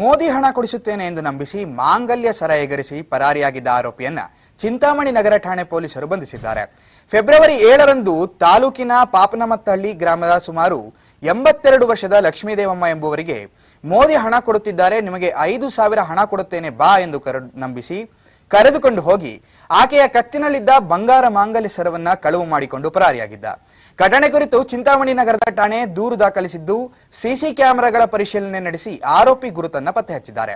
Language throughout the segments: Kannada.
ಮೋದಿ ಹಣ ಕೊಡಿಸುತ್ತೇನೆ ಎಂದು ನಂಬಿಸಿ ಮಾಂಗಲ್ಯ ಸರ ಎಗರಿಸಿ ಪರಾರಿಯಾಗಿದ್ದ ಆರೋಪಿಯನ್ನ ಚಿಂತಾಮಣಿ ನಗರ ಠಾಣೆ ಪೊಲೀಸರು ಬಂಧಿಸಿದ್ದಾರೆ. ಫೆಬ್ರವರಿ ಏಳರಂದು ತಾಲೂಕಿನ ಪಾಪನಮತ್ತಹಳ್ಳಿ ಗ್ರಾಮದ ಸುಮಾರು ಎಂಬತ್ತೆರಡು ವರ್ಷದ ಲಕ್ಷ್ಮೀದೇವಮ್ಮ ಎಂಬುವರಿಗೆ ಮೋದಿ ಹಣ ಕೊಡುತ್ತಿದ್ದಾರೆ, ನಿಮಗೆ ಐದು ಸಾವಿರ ಹಣ ಕೊಡುತ್ತೇನೆ ಬಾ ಎಂದು ಕರು ನಂಬಿಸಿ ಕರೆದುಕೊಂಡು ಹೋಗಿ ಆಕೆಯ ಕತ್ತಿನಲ್ಲಿದ್ದ ಬಂಗಾರ ಮಾಂಗಲ್ಯ ಸರವನ್ನ ಕಳುವು ಮಾಡಿಕೊಂಡು ಪರಾರಿಯಾಗಿದ್ದ. ಘಟನೆ ಕುರಿತು ಚಿಂತಾಮಣಿ ನಗರದ ಠಾಣೆ ದೂರು ದಾಖಲಿಸಿದ್ದು, ಸಿಸಿ ಕ್ಯಾಮೆರಾಗಳ ಪರಿಶೀಲನೆ ನಡೆಸಿ ಆರೋಪಿ ಗುರುತನ್ನ ಪತ್ತೆ ಹಚ್ಚಿದ್ದಾರೆ.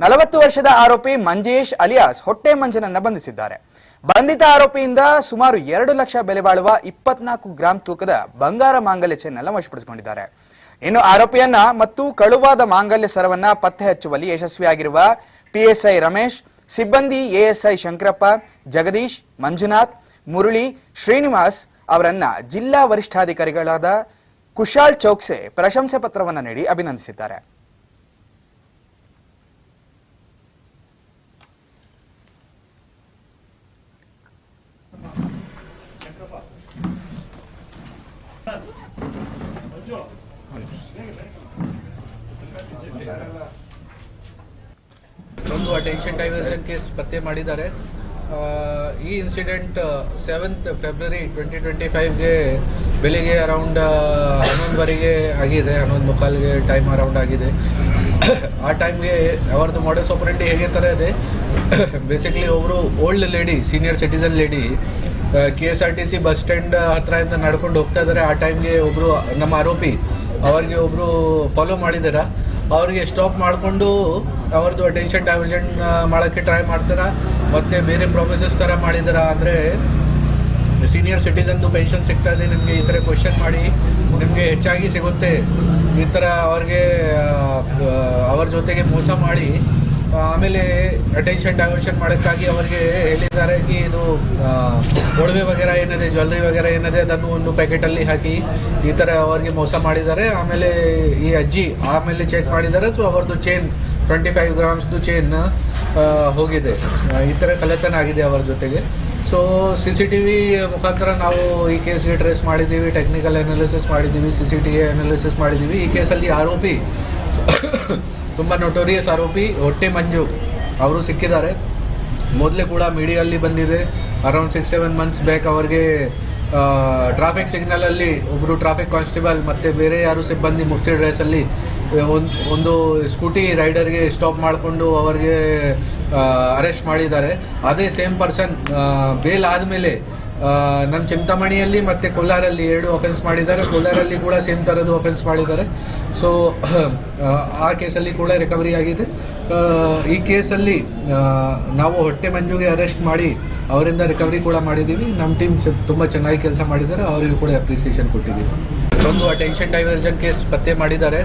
ನಲವತ್ತು ವರ್ಷದ ಆರೋಪಿ ಮಂಜೇಶ್ ಅಲಿಯಾಸ್ ಹೊಟ್ಟೆ ಮಂಜನನ್ನ ಬಂಧಿಸಿದ್ದಾರೆ. ಬಂಧಿತ ಆರೋಪಿಯಿಂದ ಸುಮಾರು ಎರಡು ಲಕ್ಷ ಬೆಲೆ ಬಾಳುವ ಇಪ್ಪತ್ನಾಲ್ಕು ಗ್ರಾಂ ತೂಕದ ಬಂಗಾರ ಮಾಂಗಲ್ಯ ಚೆನ್ನಲ್ಲ ವಶಪಡಿಸಿಕೊಂಡಿದ್ದಾರೆ. ಇನ್ನು ಆರೋಪಿಯನ್ನ ಮತ್ತು ಕಳುವಾದ ಮಾಂಗಲ್ಯ ಸರವನ್ನ ಪತ್ತೆ ಹಚ್ಚುವಲ್ಲಿ ಯಶಸ್ವಿಯಾಗಿರುವ ಪಿಎಸ್ಐ ರಮೇಶ್ ಸಿಬ್ಬಂದಿ ಎಎಸ್ಐ ಶಂಕರಪ್ಪ, ಜಗದೀಶ್, ಮಂಜುನಾಥ್, ಮುರಳಿ, ಶ್ರೀನಿವಾಸ್ ಅವರನ್ನ ಜಿಲ್ಲಾ ವರಿಷ್ಠಾಧಿಕಾರಿಗಳಾದ ಕುಶಾಲ್ ಚೌಕ್ಸೆ ಪ್ರಶಂಸೆ ಪತ್ರವನ್ನು ನೀಡಿ ಅಭಿನಂದಿಸಿದ್ದಾರೆ. ಒಂದು ಅಟೆನ್ಷನ್ ಡೈವರ್ಷನ್ ಕೇಸ್ ಪತ್ತೆ ಮಾಡಿದ್ದಾರೆ. ಈ incident seventh February twenty twenty ಫೈವ್ಗೆ ಬೆಳಿಗ್ಗೆ ಅರೌಂಡ್ ಹನ್ನೊಂದುವರೆಗೆ ಆಗಿದೆ. ಹನ್ನೊಂದು ಮುಕ್ಕಾಲಿಗೆ ಟೈಮ್ ಅರೌಂಡ್ ಆಗಿದೆ. ಆ ಟೈಮ್ಗೆ ಅವ್ರದ್ದು ಮಾಡಸ್ ಸೋಪರೆಂಟಿ ಹೇಗೆ ಥರ ಇದೆ. ಬೇಸಿಕ್ಲಿ ಒಬ್ಬರು old lady senior citizen lady K S R T C bus stand ಹತ್ತಿರದಿಂದ ನಡ್ಕೊಂಡು ಹೋಗ್ತಾ ಇದ್ದಾರೆ. ಆ ಟೈಮ್ಗೆ ಒಬ್ಬರು ನಮ್ಮ ಆರೋಪಿ, ಅವರಿಗೆ ಒಬ್ಬರು ಫಾಲೋ ಮಾಡಿದಾರ ಅವ್ರಿಗೆ ಸ್ಟಾಪ್ ಮಾಡಿಕೊಂಡು ಅವ್ರದ್ದು ಅಟೆನ್ಷನ್ ಡೈವರ್ಜನ್ ಮಾಡೋಕ್ಕೆ ಟ್ರೈ ಮಾಡ್ತಾರ? ಮತ್ತು ಬೇರೆ ಪ್ರಾಮಿಸಸ್ ಥರ ಮಾಡಿದಾರ ಅಂದರೆ ಸೀನಿಯರ್ ಸಿಟಿಸನ್ದು ಪೆನ್ಷನ್ ಸಿಗ್ತಾ ಇದೆ, ನಿಮಗೆ ಈ ಥರ ಕ್ವಶನ್ ಮಾಡಿ ನಿಮಗೆ ಹೆಚ್ಚಾಗಿ ಸಿಗುತ್ತೆ. ಈ ಥರ ಅವ್ರಿಗೆ ಅವ್ರ ಜೊತೆಗೆ ಮೋಸ ಮಾಡಿ ಆಮೇಲೆ ಅಟೆನ್ಷನ್ ಡೈವರ್ಷನ್ ಮಾಡೋಕ್ಕಾಗಿ ಅವರಿಗೆ ಹೇಳಿದ್ದಾರೆ ಕಿ ಇದು ಒಡವೆ ವಗೇರ ಏನಿದೆ ಜ್ಯುವೆಲ್ರಿ ವಗೇರ ಏನಿದೆ ಅದನ್ನು ಒಂದು ಪ್ಯಾಕೆಟಲ್ಲಿ ಹಾಕಿ ಈ ಥರ ಅವರಿಗೆ ಮೋಸ ಮಾಡಿದ್ದಾರೆ. ಆಮೇಲೆ ಈ ಅಜ್ಜಿ ಆಮೇಲೆ ಚೆಕ್ ಮಾಡಿದ್ದಾರೆ. ಸೊ ಅವ್ರದ್ದು ಚೈನ್ ಟ್ವೆಂಟಿ ಫೈವ್ ಗ್ರಾಮ್ಸ್ದು ಚೈನ್ ಹೋಗಿದೆ. ಈ ಥರ ಕಳ್ಳತನ ಆಗಿದೆ ಅವರ ಜೊತೆಗೆ. So C C T V ಮುಖಾಂತರ ನಾವು ಈ ಕೇಸ್ಗೆ ಟ್ರೇಸ್ ಮಾಡಿದ್ದೀವಿ ಟೆಕ್ನಿಕಲ್ ಅನಾಲಿಸಿಸ್ ಮಾಡಿದ್ದೀವಿ C C T V analysis ಮಾಡಿದ್ದೀವಿ. ಈ ಕೇಸಲ್ಲಿ ಆರೋಪಿ ತುಂಬ ನೋಟೋರಿಯಸ್ ಆರೋಪಿ ಹೊಟ್ಟೆ ಮಂಜು ಅವರು ಸಿಕ್ಕಿದ್ದಾರೆ. ಮೊದಲೇ ಕೂಡ ಮೀಡಿಯಲ್ಲಿ ಬಂದಿದೆ. Around six seven months back ಅವರಿಗೆ ಟ್ರಾಫಿಕ್ ಸಿಗ್ನಲಲ್ಲಿ ಒಬ್ಬರು ಟ್ರಾಫಿಕ್ ಕಾನ್ಸ್ಟೇಬಲ್ ಮತ್ತು ಬೇರೆ ಯಾರು ಸಿಬ್ಬಂದಿ ಮುಫ್ತಿ ಡ್ರೆಸ್ಸಲ್ಲಿ ಒಂದು ಒಂದು ಸ್ಕೂಟಿ ರೈಡರ್ಗೆ ಸ್ಟಾಪ್ ಮಾಡಿಕೊಂಡು ಅವರಿಗೆ ಅರೆಸ್ಟ್ ಮಾಡಿದ್ದಾರೆ. ಅದೇ ಸೇಮ್ ಪರ್ಸನ್ ಬೇಲ್ ಆದಮೇಲೆ ನಮ್ಮ ಚಿಂತಾಮಣಿಯಲ್ಲಿ ಮತ್ತು ಕೋಲಾರಲ್ಲಿ ಎರಡು ಅಫೆನ್ಸ್ ಮಾಡಿದ್ದಾರೆ. ಕೋಲಾರಲ್ಲಿ ಕೂಡ ಸೇಮ್ ಥರದ್ದು ಅಫೆನ್ಸ್ ಮಾಡಿದ್ದಾರೆ. ಸೊ ಆ ಕೇಸಲ್ಲಿ ಕೂಡ ರಿಕವರಿ ಆಗಿದೆ. ಈ ಕೇಸಲ್ಲಿ ನಾವು ಹೊಟ್ಟೆ ಮಂಜುಗೆ ಅರೆಸ್ಟ್ ಮಾಡಿ ಅವರಿಂದ ರಿಕವರಿ ಕೂಡ ಮಾಡಿದ್ದೀವಿ. ನಮ್ಮ ಟೀಮ್ ತುಂಬ ಚೆನ್ನಾಗಿ ಕೆಲಸ ಮಾಡಿದ್ದಾರೆ. ಅವರಿಗೂ ಕೂಡ ಅಪ್ರಿಸಿಯೇಷನ್ ಕೊಟ್ಟಿದ್ದೀವಿ. ಒಂದು ಅಟೆನ್ಷನ್ ಡೈವರ್ಷನ್ ಕೇಸ್ ಪತ್ತೆ ಮಾಡಿದ್ದಾರೆ.